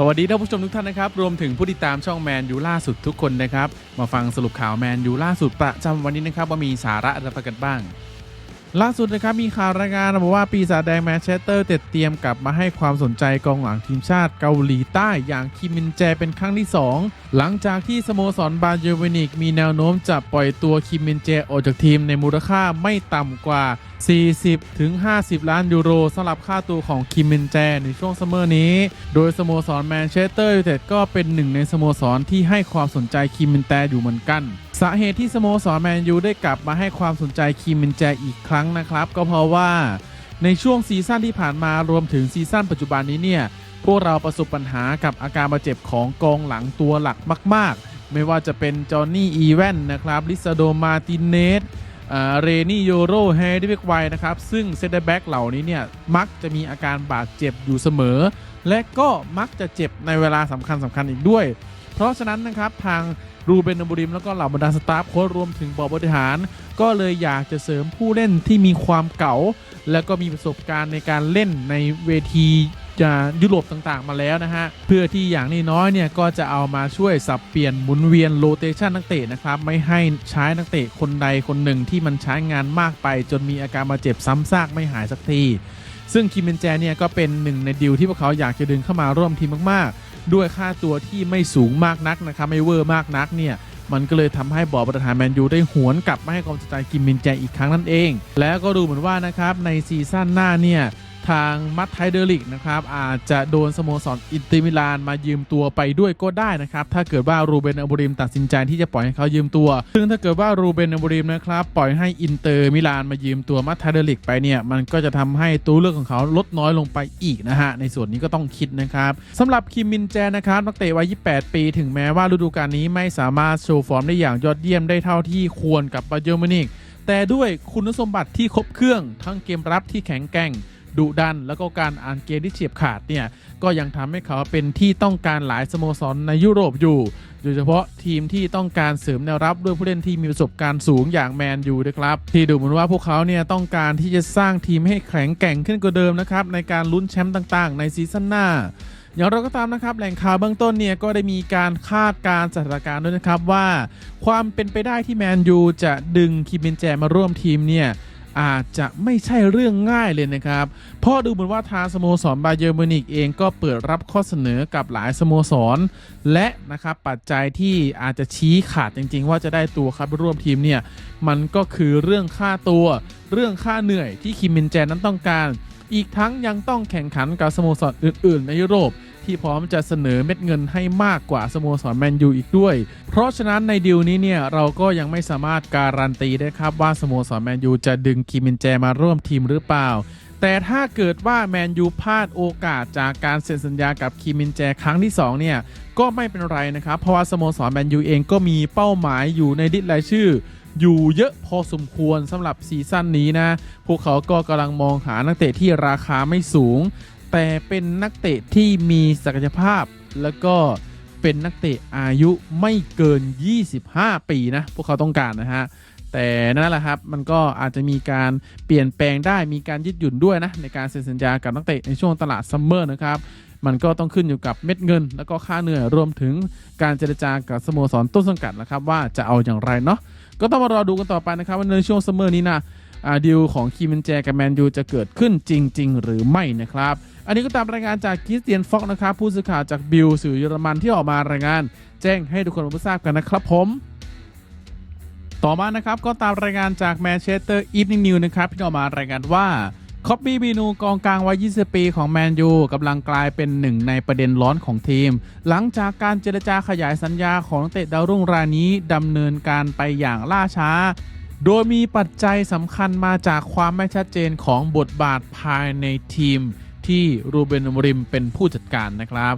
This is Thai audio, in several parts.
สวัสดีท่านผู้ชมทุกท่านนะครับ รวมถึงผู้ติดตามช่องแมนยูล่าสุดทุกคนนะครับ มาฟังสรุปข่าวแมนยูล่าสุดประจำวันนี้นะครับ ว่ามีสาระอะไรกันบ้าง ล่าสุดนะครับ มีข่าวรายงานระบุว่าปีศาจแดงแมนเชสเตอร์เต็ดเตรียมกลับมาให้ความสนใจกองหลังทีมชาติเกาหลีใต้อย่างคิมมินแจเป็นครั้งที่ 2 หลังจากที่สโมสรบาเยอร์เวนิกมีแนวโน้มจะปล่อยตัวคิมมินแจออกจากทีมในมูลค่าไม่ต่ำกว่า 40 ถึง 50 ล้านยูโรสำหรับค่าตัวของคิมมินแจในช่วงซัมเมอร์นี้ โดยสโมสรแมนเชสเตอร์ยูไนเต็ดก็เป็นหนึ่งในสโมสรที่ให้ความสนใจคิมมินแจอยู่เหมือนกัน สาเหตุที่สโมสรแมนยูได้กลับมาให้ความสนใจคิมมินแจอีกครั้งนะครับ ก็เพราะว่าในช่วงซีซั่นที่ผ่านมารวมถึงซีซั่นปัจจุบันนี้เนี่ยพวกเราประสบปัญหากับอาการบาดเจ็บของกองหลังตัวหลักมาก ๆ ไม่ว่าจะเป็นจอห์นนี่อีแวนนะครับลิซาโดมาตินเนส เรนี่โยโรแฮร์รี่เบกไวนะครับ ซึ่งเซนเตอร์แบ็กเหล่านี้เนี่ย มักจะมีอาการบาดเจ็บอยู่เสมอ และก็มักจะเจ็บในเวลาสำคัญสำคัญอีกด้วย เพราะฉะนั้นนะครับ ทางรูเบนอบูริม แล้วก็เหล่าบรรดาสตาฟโค้ชรวมถึงบอร์ดบริหาร ก็เลยอยากจะเสริมผู้เล่นที่มีความเก่า แล้วก็มีประสบการณ์ในการเล่นในเวที จะยุโรปต่างๆ มาแล้วนะฮะ เพื่อที่อย่างน้อยๆเนี่ยก็จะเอามาช่วยสับเปลี่ยนหมุนเวียนโรเตชันนักเตะนะครับ ไม่ให้ใช้นักเตะคนใดคนหนึ่งที่มันใช้งานมากไป จนมีอาการบาดเจ็บซ้ำซากไม่หายสักที ซึ่งคิมเบนแจเนี่ยก็เป็นหนึ่งในดีลที่พวกเขาอยากจะดึงเข้ามาร่วมทีมมากๆ ด้วยค่าตัวที่ไม่สูงมากนักนะครับไม่เวอร์มากนักเนี่ยมันก็เลยทำให้บอร์ดบริหารแมนยูได้หวนกลับมาให้ความสนใจกิมมินแจอีกครั้งนั่นเอง แล้วก็ดูเหมือนว่านะครับในซีซั่นหน้าเนี่ย ทางมัตไทเดอริกนะครับอาจจะโดนสโมสรอินเตอร์มิลานมายืมตัวไปด้วยก็ได้นะครับถ้าเกิดว่ารูเบนอับริมตัดสินใจที่จะปล่อยให้เขายืมตัว ซึ่งถ้าเกิดว่ารูเบนอับริมนะครับปล่อยให้อินเตอร์มิลานมายืมตัวมัตไทเดอริกไปเนี่ยมันก็จะทำให้ตัวเลือกของเขาลดน้อยลงไปอีกนะฮะในส่วนนี้ก็ต้องคิดนะครับสำหรับคิมมินแจนะครับนักเตะวัย 28 ปีถึงแม้ว่าฤดูกาลนี้ไม่สามารถโชว์ฟอร์มได้อย่างยอดเยี่ยมได้เท่าที่ควรกับบาเยอร์มินิกแต่ด้วยคุณสมบัติที่ครบเครื่อง ทั้งเกมรับที่แข็งแกร่ง ดุดัน แล้วก็การอ่านเกมที่เฉียบขาดเนี่ยก็ยังทำให้เขาเป็นที่ต้องการหลายสโมสรในยุโรปอยู่ โดยเฉพาะทีมที่ต้องการเสริมแนวรับด้วยผู้เล่นที่มีประสบการณ์สูงอย่างแมนยูนะครับ ที่ดูเหมือนว่าพวกเขาเนี่ยต้องการที่จะสร้างทีมให้แข็งแกร่งขึ้นกว่าเดิมนะครับในการลุ้นแชมป์ต่างๆ ในซีซั่นหน้าอย่างเราก็ตามนะครับแหล่งข่าวเบื้องต้นเนี่ยก็ได้มีการคาดการสถานการณ์ด้วยนะครับว่า ความเป็นไปได้ที่แมนยูจะดึงคิมเบนแจมาร่วมทีมเนี่ย อาจจะไม่ใช่เรื่องง่ายเลยนะครับ เพราะดูเหมือนว่าทางสโมสรบาเยอร์มิวนิกเองก็เปิดรับข้อเสนอกับหลายสโมสร และนะครับปัจจัยที่อาจจะชี้ขาดจริง ๆ ว่าจะได้ตัวครับร่วมทีมเนี่ยมันก็คือเรื่องค่าตัว เรื่องค่าเหนื่อยที่คิมมินแจนั้นต้องการ อีกทั้งยังต้องแข่งขันกับสโมสรอื่น ๆ ในยุโรป ที่พร้อมจะเสนอเม็ดเงินให้มากกว่าสโมสรแมนยูอีกด้วย เพราะฉะนั้นในดีลนี้เนี่ยเราก็ยังไม่สามารถการันตีได้ครับว่าสโมสรแมนยูจะดึงคิมินแจมาร่วมทีมหรือเปล่า แต่ถ้าเกิดว่าแมนยูพลาดโอกาสจากการเซ็นสัญญากับคิมมินแจครั้งที่2เนี่ยก็ไม่เป็นไรนะครับ เพราะว่าสโมสรแมนยูเองก็มีเป้าหมายอยู่ในดิสรายชื่ออยู่เยอะพอสมควรสำหรับซีซั่นนี้นะ พวกเขาก็กำลังมองหานักเตะที่ราคาไม่สูง แต่เป็นนักเตะที่มีศักยภาพ แล้วก็เป็นนักเตะอายุไม่เกิน 25 ปีนะ พวกเขาต้องการนะฮะ แต่นั่นแหละครับ มันก็อาจจะมีการเปลี่ยนแปลงได้ มีการยืดหยุ่นด้วยนะ ในการเซ็นสัญญากับนักเตะในช่วงตลาดซัมเมอร์นะครับ มันก็ต้องขึ้นอยู่กับเม็ดเงิน แล้วก็ค่าเหนื่อย รวมถึงการเจรจากับสโมสรต้นสังกัดนะครับว่าจะเอาอย่างไรเนาะ ก็ต้องมารอดูกันต่อไปนะครับว่าในช่วงซัมเมอร์นี้นะ ดีลของคีมันแจกับแมนยูจะเกิดขึ้นจริง ๆ หรือไม่นะครับ อันนี้ก็ตามรายงานจากคริสเตียนฟ็อกนะครับผู้สื่อข่าวจากบิลสื่อเยอรมันที่ออกมารายงาน แจ้งให้ทุกคนรับทราบกันนะครับผมต่อมานะครับก็ตามรายงานจากแมนเชสเตอร์อีฟนิ่งนิวนะครับที่ออกมารายงานว่าคอบบี้บีนูกองกลางวัย 20 ปีของแมนยูกำลังกลายเป็นหนึ่งในประเด็นร้อนของทีม หลังจากการเจรจาขยายสัญญาของนักเตะดาวรุ่งรายนี้ดำเนินการไปอย่างล่าช้า โดยมีปัจจัยสำคัญมาจากความไม่ชัดเจนของบทบาทภายในทีมที่รูเบนอมริมเป็นผู้จัดการนะครับ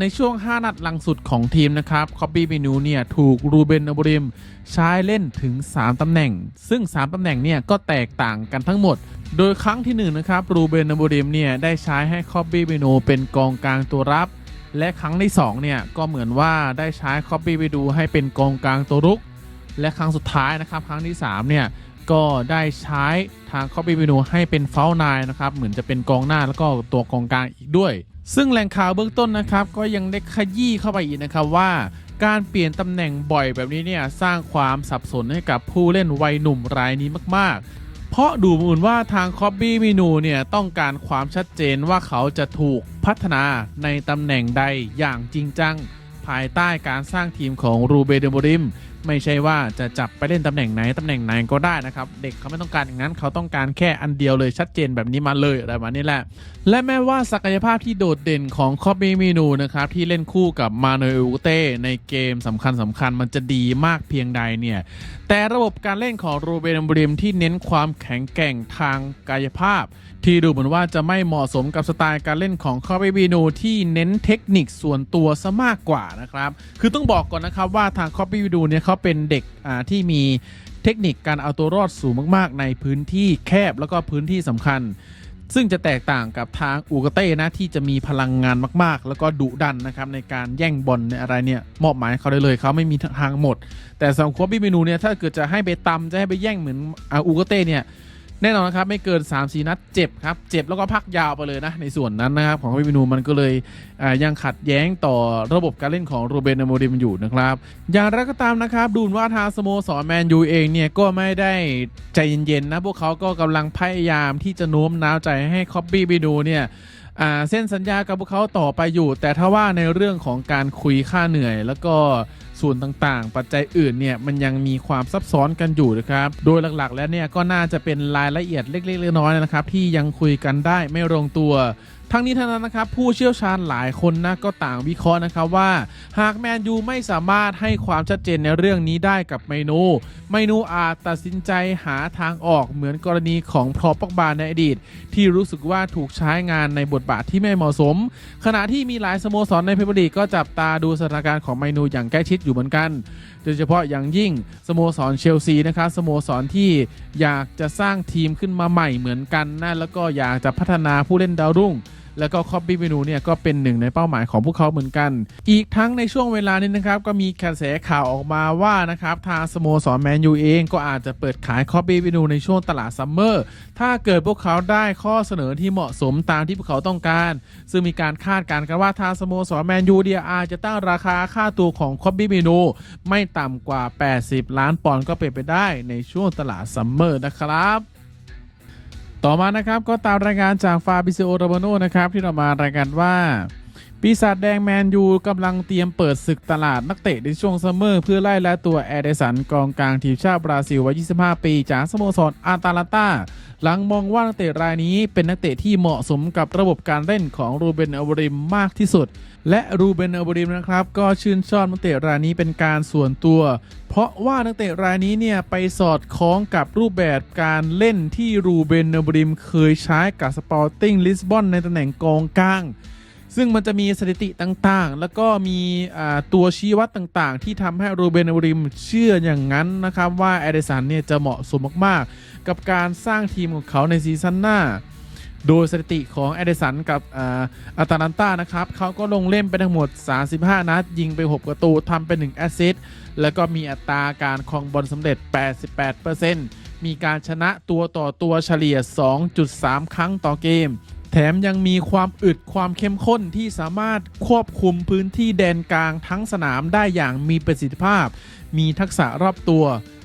ในช่วง 5 นัดหลังสุดของทีมนะครับคอบบี้เมนูเนี่ยถูกรูเบนอมริมใช้เล่นถึง 3 ตำแหน่ง ซึ่ง 3 ตำแหน่งเนี่ยก็แตกต่างกันทั้งหมด โดยครั้งที่1นะครับรูเบนอมริมเนี่ยได้ใช้ให้คอบบี้เมนูเป็นกองกลางตัวรับ และครั้งที่2เนี่ยก็เหมือนว่าได้ใช้คอบบี้ไปดูให้เป็นกองกลางตัวรุก และครั้งสุดท้ายนะครับ ครั้งที่ 3 เนี่ย ก็ได้ใช้ทางคอปปี้เมนูให้เป็นเฟลนายนะครับ เหมือนจะเป็นกองหน้าแล้วก็ตัวกองกลางอีกด้วย ซึ่งแหล่งข่าวเบื้องต้นนะครับ ก็ยังได้ขยี้เข้าไปอีกนะครับว่าการเปลี่ยนตำแหน่งบ่อยแบบนี้เนี่ยสร้างความสับสนให้กับผู้เล่นวัยหนุ่มรายนี้มาก ๆ เพราะดูเหมือนว่าทางคอบบี้มินูเนี่ยต้องการความชัดเจนว่าเขาจะถูกพัฒนาในตำแหน่งใดอย่างจริงจัง ภายใต้การสร้างทีมของรูเบเดโมริม ไม่ใช่ว่าจะจับไปเล่นตำแหน่งไหนตำแหน่งไหนก็ได้นะครับ เด็กเขาไม่ต้องการอย่างนั้นเขาต้องการแค่อันเดียวเลยชัดเจนแบบนี้มาเลยอะไรแบบนี้แหละ และแม้ว่าศักยภาพที่โดดเด่นของคอบบี้มินูนะครับที่เล่นคู่กับมาโนเอลเต้ในเกมสำคัญสำคัญมันจะดีมากเพียงใดเนี่ย แต่ระบบการเล่นของโรเบนบริมที่เน้นความแข็งแกร่งทางกายภาพ ที่ดูเหมือนว่าจะไม่เหมาะสมกับสไตล์การเล่นของคอเบบีนูที่เน้นเทคนิคส่วนตัวซะมากกว่านะครับ คือต้องบอกก่อนนะครับว่าทางคอเบบีนูเนี่ยเขาเป็นเด็กอ่าที่มีเทคนิคการเอาตัวรอดสูงมากๆ ในพื้นที่แคบแล้วก็พื้นที่สำคัญ ซึ่งจะแตกต่างกับทางอูกเต้นะที่จะมีพลังงานมากๆ แล้วก็ดุดันนะครับในการแย่งบอลในอะไรเนี่ยมอบหมายเขาได้เลยเขาไม่มีทางหมด แต่สำหรับคอบี้เมนูเนี่ยถ้าเกิดจะให้ไปตำจะให้ไปแย่งเหมือนอูกเต้เนี่ย แน่นอนนะครับไม่เกิน 3 4 นัดเจ็บครับ เจ็บแล้วก็พักยาวไปเลยนะ ในส่วนนั้นนะครับ ของคอบี้เมนูมันก็เลยยังขัดแย้งต่อระบบการเล่นของโรเบนโมดิมอยู่นะครับ อย่างไรก็ตามนะครับ ดูนว่าทางสโมสรแมนยูเองเนี่ย ก็ไม่ได้ใจเย็นๆนะ พวกเขาก็กำลังพยายามที่จะโน้มน้าวใจให้คอบบี้เมนูเนี่ยเส้นสัญญากับพวกเขาต่อไปอยู่ แต่ถ้าว่าในเรื่องของการคุยค่าเหนื่อยแล้วก็ ส่วนต่างๆ ปัจจัยอื่นเนี่ยมันยังมีความซับซ้อนกันอยู่นะครับ โดยหลักๆ แล้วเนี่ยก็น่าจะเป็นรายละเอียดเล็กๆน้อยๆนะครับ ที่ยังคุยกันได้ไม่ลงตัวทั้งนี้ทั้งนั้นนะครับผู้เชี่ยวชาญหลายคนนะก็ต่างวิเคราะห์นะครับว่า หากแมนยูไม่สามารถให้ความชัดเจนในเรื่องนี้ได้กับเมนูเมนูอาจตัดสินใจหาทางออกเหมือนกรณีของพรอปอกบาในอดีต ที่รู้สึกว่าถูกใช้งานในบทบาทที่ไม่เหมาะสม ขณะที่มีหลายสโมสรในพรีเมียร์ลีกก็จับตาดูสถานการณ์ของเมนูอย่างใกล้ชิดอยู่เหมือนกัน โดยเฉพาะอย่างยิ่งสโมสรเชลซีนะครับสโมสรที่อยากจะสร้างทีมขึ้นมาใหม่เหมือนกันนะแล้วก็อยากจะพัฒนาผู้เล่นดาวรุ่ง แล้วก็คอบบี้เมนูเนี่ยก็เป็นหนึ่งในเป้าหมายของพวกเขาเหมือนกัน อีกทั้งในช่วงเวลานี้นะครับก็มีกระแสข่าวออกมาว่านะครับทางสโมสรแมนยูเองก็อาจจะเปิดขายคอบบี้เมนูในช่วงตลาดซัมเมอร์ถ้าเกิดพวกเขาได้ข้อเสนอที่เหมาะสมตามที่พวกเขาต้องการ ซึ่งมีการคาดการณ์กันว่าทางสโมสรแมนยูเดียอาจจะตั้งราคาค่าตัวของคอบบี้เมนูไม่ต่ำกว่า 80 ล้านปอนด์ก็เป็นไปได้ในช่วงตลาดซัมเมอร์นะครับ ต่อมานะครับก็ตามรายงานจากฟาบิซิโอโรบโนนะครับที่เรามารายงานว่า ปีศาจแดงแมนยูกำลังเตรียมเปิดศึกตลาดนักเตะในช่วงซัมเมอร์เพื่อไล่และตัวแอเดสันกองกลางทีมชาติบราซิลวัย 25 ปี จากสโมสรอาตาลันตาหลังมองว่านักเตะรายนี้เป็นนักเตะที่เหมาะสมกับระบบการเล่นของรูเบนอวริมมากที่สุด และรูเบนอวริมนะครับ ก็ชื่นชอบนักเตะรายนี้เป็นการส่วนตัว เพราะว่านักเตะรายนี้เนี่ยไปสอดคล้องกับรูปแบบการเล่นที่รูเบนอวริมเคยใช้กับสปอร์ติ้งลิสบอนในตำแหน่งกองกลาง ซึ่งมันจะมีสถิติต่างๆ แล้วก็มีตัวชี้วัดต่างๆ ที่ทำให้โรเบนอริมเชื่ออย่างนั้นนะครับว่าแอเดสันเนี่ยจะเหมาะสมมากๆ กับการสร้างทีมของเขาในซีซั่นหน้า โดยสถิติของแอเดสันกับอ่าอาตาลันตานะครับเขาก็ลงเล่นไปทั้งหมด 35 นัด ยิงไป 6 ประตูทำไป1แอสซิสต์แล้วก็มีอัตราการครองบอลสำเร็จ 88%มีการชนะตัวต่อตัวเฉลี่ย 2.3 ครั้งต่อเกม แถมยังมีความอึดความเข้มข้นที่สามารถควบคุมพื้นที่แดนกลางทั้งสนามได้อย่างมีประสิทธิภาพ มีทักษะรอบตัว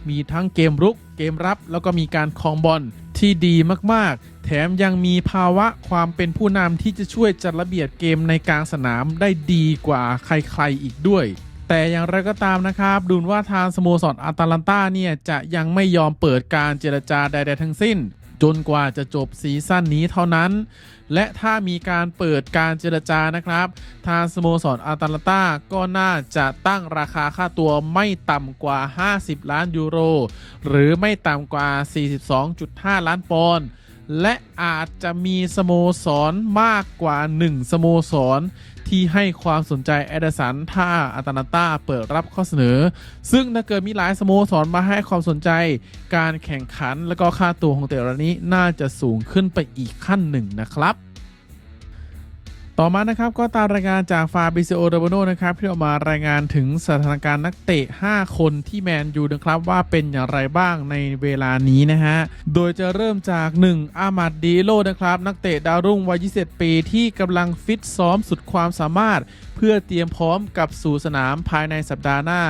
มีทั้งเกมรุก เกมรับ แล้วก็มีการคองบอลที่ดีมากๆ แถมยังมีภาวะความเป็นผู้นำที่จะช่วยจัดระเบียบเกมในกลางสนามได้ดีกว่าใครๆอีกด้วยแต่อย่างไรก็ตามนะครับดูว่าทางสโมสรอาตาลันตาเนี่ยจะยังไม่ยอมเปิดการเจรจาใด ๆ ทั้งสิ้น จนกว่าจะจบซีซั่นนี้เท่านั้น และถ้ามีการเปิดการเจรจานะครับ ทางสโมสรอาตาลันตาก็น่าจะตั้งราคาค่าตัวไม่ต่ำกว่า 50 ล้านยูโร หรือไม่ต่ำกว่า 42.5 ล้านปอนด์ และอาจจะมีสโมสรมากกว่า 1 สโมสร ที่ให้ความสนใจแอดสันถ้าอาตาลันตาเปิดรับข้อเสนอ ซึ่งถ้าเกิดมีหลายสโมสรมาให้ความสนใจ การแข่งขันและก็ค่าตัวของเตะระนี้น่าจะสูงขึ้นไปอีกขั้นหนึ่งนะครับ ต่อมานะครับก็ตามรายงานจากฟาบิซิโอเดโบโนนะครับที่ออกมารายงานถึงสถานการณ์นักเตะ 5 คนที่แมนยูนะครับว่าเป็นอย่างไรบ้างในเวลานี้นะฮะ โดยจะเริ่มจาก 1 อามาดดีโลนะครับ นักเตะดาวรุ่งวัย 27 ปีที่กำลังฟิตซ้อมสุดความสามารถ เพื่อเตรียมพร้อมกับสู่สนามภายในสัปดาห์หน้า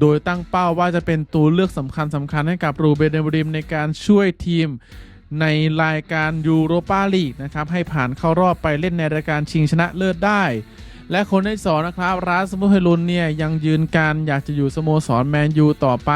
โดยตั้งเป้าว่าจะเป็นตัวเลือกสำคัญสำคัญให้กับรูเบนเดมริมในการช่วยทีม ในรายการยูโรปาลีกนะครับให้ผ่านเข้ารอบไปเล่นในรายการชิงชนะเลิศได้ และคนที่สองนะครับ ราสมุเฮลุนเนี่ยยังยืนการอยากจะอยู่สโมสรแมนยูต่อไป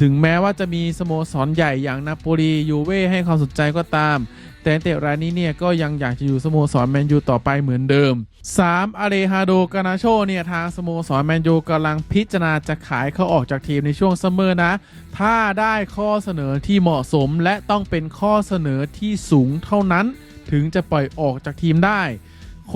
ถึงแม้ว่าจะมีสโมสรใหญ่อย่างนาโปลียูเว่ให้ความสนใจก็ตาม แต่เตะรายนี้เนี่ยก็ยังอยากจะอยู่สโมสรแมนยูต่อไปเหมือนเดิม 3. อาเลฮาโดกานาโชเนี่ยทางสโมสรแมนยูกำลังพิจารณาจะขายเขาออกจากทีมในช่วงซัมเมอร์นะ ถ้าได้ข้อเสนอที่เหมาะสมและต้องเป็นข้อเสนอที่สูงเท่านั้น ถึงจะปล่อยออกจากทีมได้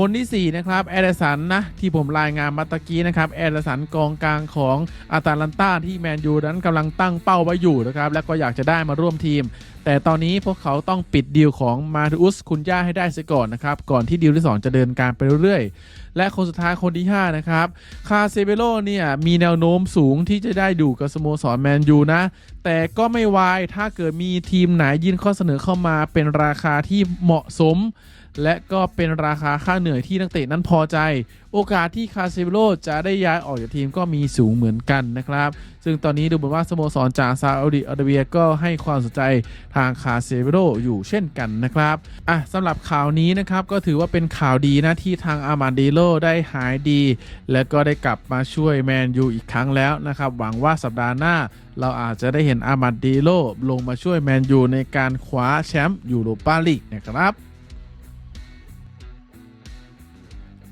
คนที่ 4 นะครับ แอดสันนะ ที่ผมรายงานมาตะกี้นะครับ แอดสันกองกลางของอาตาลันตาที่แมนยูนั้นกำลังตั้งเป้าไว้อยู่นะครับ และก็อยากจะได้มาร่วมทีม แต่ตอนนี้พวกเขาต้องปิดดีลของมาทูอุสคุนย่าให้ได้เสียก่อนนะครับ ก่อนที่ดีลที่ 2 จะเดินการไปเรื่อยๆ และคนสุดท้ายคนที่ 5 นะครับ คาเซเบโลเนี่ยมีแนวโน้มสูงที่จะได้อยู่กับสโมสรแมนยูนะ แต่ก็ไม่วายถ้าเกิดมีทีมไหนยื่นข้อเสนอเข้ามาเป็นราคาที่เหมาะสม และก็เป็นราคาค่าเหนื่อยที่นักเตะนั้นพอใจ โอกาสที่คาเซเบโลจะได้ย้ายออกจากทีมก็มีสูงเหมือนกันนะครับ ซึ่งตอนนี้ดูเหมือนว่าสโมสรจากซาอุดิอาระเบียก็ให้ความสนใจทางคาเซเบโลอยู่เช่นกันนะครับอะสำหรับข่าวนี้นะครับก็ถือว่าเป็นข่าวดีนะที่ทางอามาดิโลได้หายดี และก็ได้กลับมาช่วยแมนยูอีกครั้งแล้วนะครับหวังว่าสัปดาห์หน้าเราอาจจะได้เห็นอามาดิโลลงมาช่วยแมนยูในการคว้าแชมป์ยูโรปาลีกนะครับ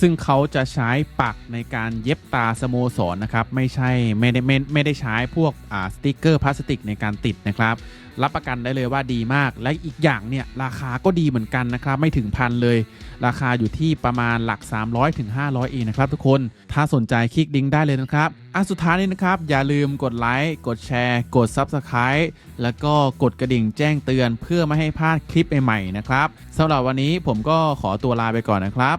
ซึ่งเขาจะใช้ปักในการเย็บตาสโมสรนะครับ ไม่ใช่ไม่ได้ไม่ไม่ได้ใช้พวกอ่าสติกเกอร์พลาสติกในการติดนะครับ รับประกันได้เลยว่าดีมาก และอีกอย่างเนี่ยราคาก็ดีเหมือนกันนะครับ ไม่ถึงพันเลย ราคาอยู่ที่ประมาณหลัก 300ถึง500เองนะครับทุกคน ถ้าสนใจคลิกลิงได้เลยนะครับอะสุดท้ายนี้นะครับ อย่าลืมกดไลค์กดแชร์ กด Subscribe แล้วก็กดกระดิ่งแจ้งเตือน เพื่อไม่ให้พลาดคลิปใหม่ๆนะครับสำหรับวันนี้ผมก็ขอตัวลาไปก่อนนะครับ